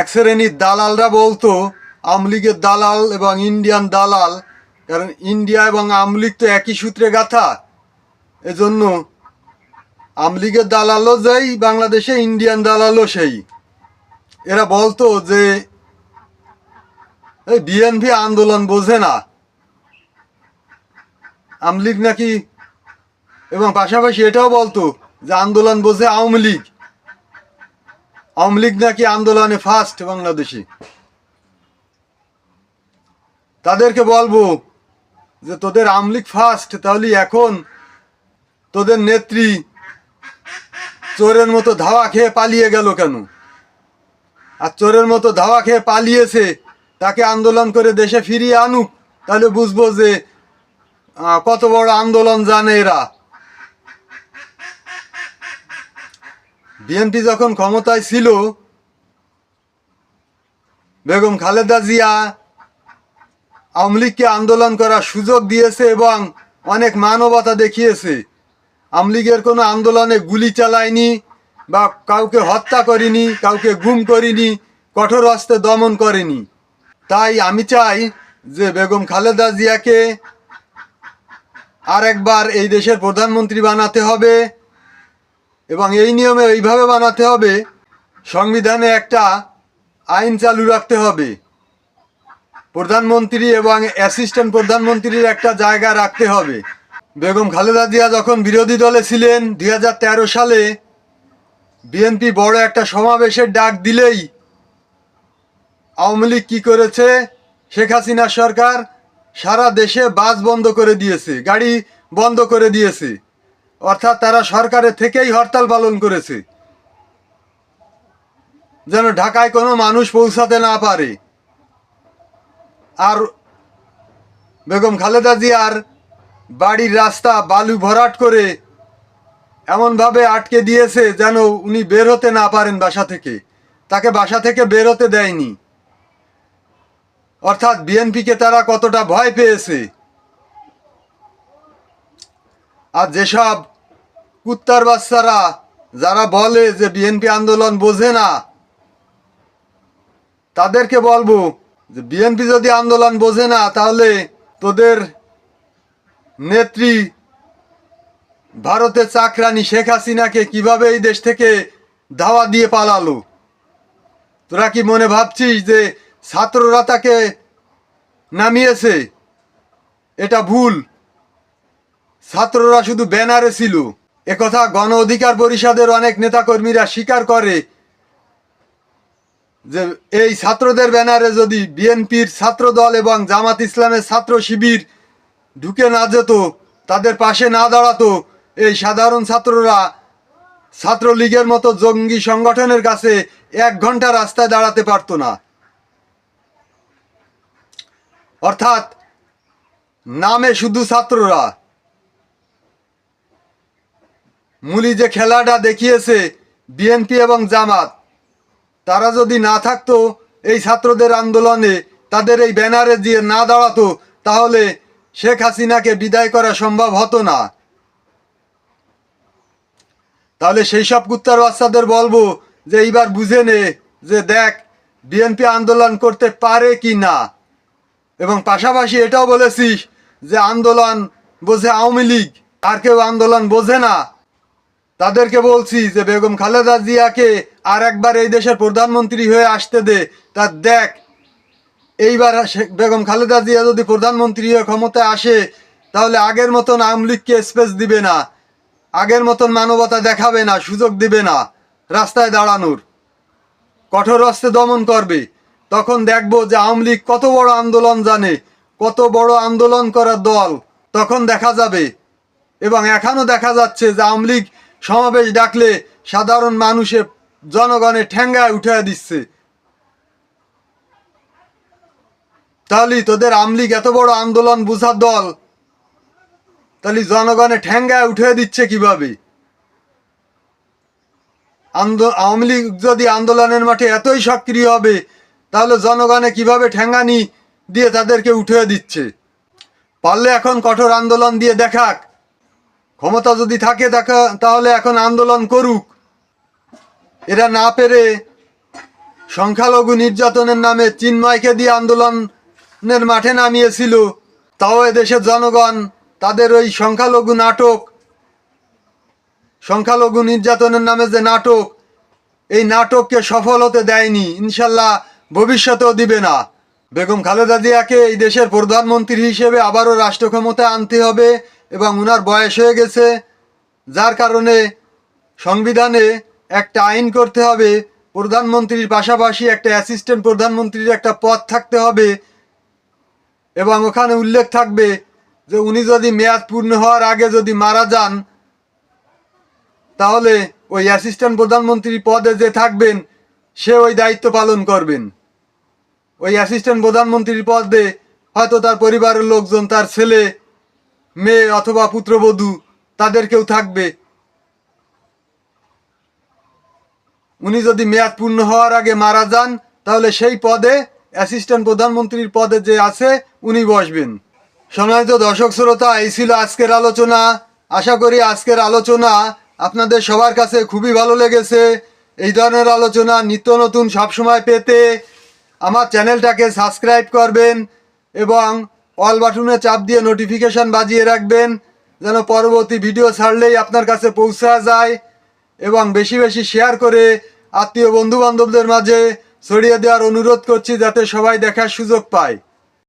এক শ্রেণির দালালরা বলতো, আমলিগের দালাল এবং ইন্ডিয়ান দালাল, কারণ ইন্ডিয়া এবং আমলিগ তো একই সূত্রে গাথা। এজন্য আমলিগের দালালও যাই, বাংলাদেশে ইন্ডিয়ান দালালও সেই। এরা বলতো যে, এই বিএনপি আন্দোলন বোঝে না। আমলিগ নাকি, এবং পাশাপাশি এটাও বলতো যে আন্দোলন বোঝে আওয়ামী লীগ। আওয়ামী লীগ নাকি আন্দোলনে ফার্স্ট বাংলাদেশি। তাদেরকে বলব যে তোদের আওয়ামী লীগ ফার্স্ট তাহলে এখন তোদের নেত্রী চোরের মতো ধাওয়া খেয়ে পালিয়ে গেল কেন? আর চোরের মতো ধাওয়া খেয়ে পালিয়েছে, তাকে আন্দোলন করে দেশে ফিরিয়ে আনুক, তাহলে বুঝব যে কত বড় আন্দোলন জানে এরা। বিএনপি যখন ক্ষমতায় ছিল, বেগম খালেদা জিয়া আওয়ামী লীগকে আন্দোলন করার সুযোগ দিয়েছে এবং অনেক মানবতা দেখিয়েছে। আওয়ামী লীগের কোনো আন্দোলনে গুলি চালায়নি বা কাউকে হত্যা করিনি, কাউকে গুম করিনি, কঠোর হস্তে দমন করেনি। তাই আমি চাই যে বেগম খালেদা জিয়াকে আর একবার এই দেশের প্রধানমন্ত্রী বানাতে হবে। এবং এই নিয়মে এইভাবে বানাতে হবে, সংবিধানে একটা আইন চালু রাখতে হবে। প্রধানমন্ত্রী এবং অ্যাসিস্ট্যান্ট প্রধানমন্ত্রীর একটা জায়গা রাখতে হবে। বেগম খালেদা জিয়া যখন বিরোধী দলে ছিলেন দুই হাজার তেরো সালে, বিএনপি বড় একটা সমাবেশের ডাক দিলেই আওয়ামী লীগ কী করেছে? শেখ হাসিনা সরকার সারা দেশে বাস বন্ধ করে দিয়েছে, গাড়ি বন্ধ করে দিয়েছে। অর্থাৎ তারা সরকারের থেকেই হরতাল পালন করেছে। যেন ঢাকায় কোনো মানুষ পৌঁছাতে না পারে। আর বেগম খালেদা জিয়ার বাড়ির রাস্তা বালু ভরাট করে এমনভাবে আটকে দিয়েছে যেন উনি বের হতে না পারেন বাসা থেকে। তাকে বাসা থেকে বের হতে দেয়নি। অর্থাৎ বিএনপিকে তারা কতটা ভয় পেয়েছে। আর যেসব কুত্তার বাচ্চারা, যারা বলে যে বিএনপি আন্দোলন বোঝে না, তাদেরকে বলব যে বিএনপি যদি আন্দোলন বোঝে না, তাহলে তোদের নেত্রী ভারতের চাকরানি শেখ হাসিনাকে কীভাবে এই দেশ থেকে ধাওয়া দিয়ে পালালো? তোরা কি মনে ভাবছিস যে ছাত্ররা তাকে নামিয়েছে? এটা ভুল। ছাত্ররা শুধু ব্যানারে ছিল। একথা গণ অধিকার পরিষদের অনেক নেতাকর্মীরা স্বীকার করে যে এই ছাত্রদের ব্যানারে যদি বিএনপির ছাত্র দল এবং জামাত ইসলামের ছাত্র শিবির ঢুকে না যেত, তাদের পাশে না দাঁড়াতো, এই সাধারণ ছাত্ররা ছাত্রলীগের মতো জঙ্গি সংগঠনের কাছে এক ঘণ্টা রাস্তায় দাঁড়াতে পারতো না। অর্থাৎ নামে শুধু ছাত্ররা মূলি যে খেলাটা দেখিয়েছে বিএনপি এবং জামাত, তারা যদি না থাকতো, এই ছাত্রদের আন্দোলনে তাদের এই ব্যানারে দিয়ে না দাঁড়াতো, তাহলে শেখ হাসিনাকে বিদায় করা সম্ভব হতো না। তাহলে সেই সব কুত্তার বাচ্চাদের বলব যে এইবার বুঝে নে যে দেখ বিএনপি আন্দোলন করতে পারে কি না। এবং পাশাপাশি এটাও বলেছিস যে আন্দোলন বোঝে আওয়ামী লীগ, আর কেউ আন্দোলন বোঝে না। তাদেরকে বলছি যে বেগম খালেদা জিয়াকে আর একবার এই দেশের প্রধানমন্ত্রী হয়ে আসতে দে। তা দেখ, এইবার বেগম খালেদা জিয়া যদি প্রধানমন্ত্রী হয়ে ক্ষমতায় আসে, তাহলে আগের মতন আওয়ামী লীগকে স্পেস দিবে না। আগের মতন মানবতা দেখাবে না, সুযোগ দিবে না রাস্তায় দাঁড়ানোর। কঠোর হস্তে দমন করবে। তখন দেখব যে আওয়ামী লীগ কত বড় আন্দোলন জানে, কত বড় আন্দোলন করার দল। তখন দেখা যাবে। এবং এখনও দেখা যাচ্ছে যে আওয়ামী লীগ সমাবেশ ডাকলে সাধারণ মানুষের জনগণের ঠেঙ্গায় উঠে দিচ্ছে। তাহলে তোদের আমলিগ এত বড় আন্দোলন বুঝার দল, তাহলে জনগণের ঠেঙ্গায় উঠে দিচ্ছে কীভাবে? আওয়ামী লীগ যদি আন্দোলনের মাঠে এতই সক্রিয় হবে, তাহলে জনগণে কীভাবে ঠেঙ্গানি দিয়ে তাদেরকে উঠে দিচ্ছে? পারলে এখন কঠোর আন্দোলন দিয়ে দেখাক। ক্ষমতা যদি থাকে তাহলে এখন আন্দোলন করুক। এরা না পেরে সংখ্যালঘু নির্যাতনের নামে চিন্ময়কে দিয়ে আন্দোলনের মাঠে নামিয়েছিল। তাও দেশের জনগণ, তাদের ওই সংখ্যালঘু নাটক, সংখ্যালঘু নির্যাতনের নামে যে নাটক, এই নাটককে সফল হতে দেয়নি। ইনশাল্লাহ ভবিষ্যতেও দিবে না। বেগম খালেদা জিয়াকে এই দেশের প্রধানমন্ত্রী হিসেবে আবারও রাষ্ট্র ক্ষমতায় আনতে হবে। এবং উনার বয়স হয়ে গেছে, যার কারণে সংবিধানে একটা আইন করতে হবে, প্রধানমন্ত্রীর পাশাপাশি একটা অ্যাসিস্ট্যান্ট প্রধানমন্ত্রীর একটা পদ থাকতে হবে। এবং ওখানে উল্লেখ থাকবে যে উনি যদি মেয়াদ পূর্ণ হওয়ার আগে যদি মারা যান, তাহলে ওই অ্যাসিস্ট্যান্ট প্রধানমন্ত্রী পদে যে থাকবেন, সে ওই দায়িত্ব পালন করবেন। ওই অ্যাসিস্ট্যান্ট প্রধানমন্ত্রীর পদে হয়তো তার পরিবারের লোকজন, তার ছেলে মেয়ে অথবা পুত্রবধূ, তাদের কেউ থাকবে। উনি যদি মেয়াদ পূর্ণ হওয়ার আগে মারা যান, তাহলে সেই পদে অ্যাসিস্ট্যান্ট প্রধানমন্ত্রীর পদে যে আছে, উনি বসবেন। সম্মানিত দর্শক শ্রোতা, এই ছিল আজকের আলোচনা। আশা করি আজকের আলোচনা আপনাদের সবার কাছে খুবই ভালো লেগেছে। এই ধরনের আলোচনা নিত্য নতুন সবসময় পেতে আমার চ্যানেলটাকে সাবস্ক্রাইব করবেন এবং অল বাটনে চাপ দিয়ে নোটিফিকেশান বাজিয়ে রাখবেন, যেন পরবর্তী ভিডিও ছাড়লেই আপনার কাছে পৌঁছা যায় এবং বেশি বেশি শেয়ার করে আত্মীয় বন্ধুবান্ধবদের মাঝে ছড়িয়ে দেওয়ার অনুরোধ করছি যাতে সবাই দেখার সুযোগ পায়।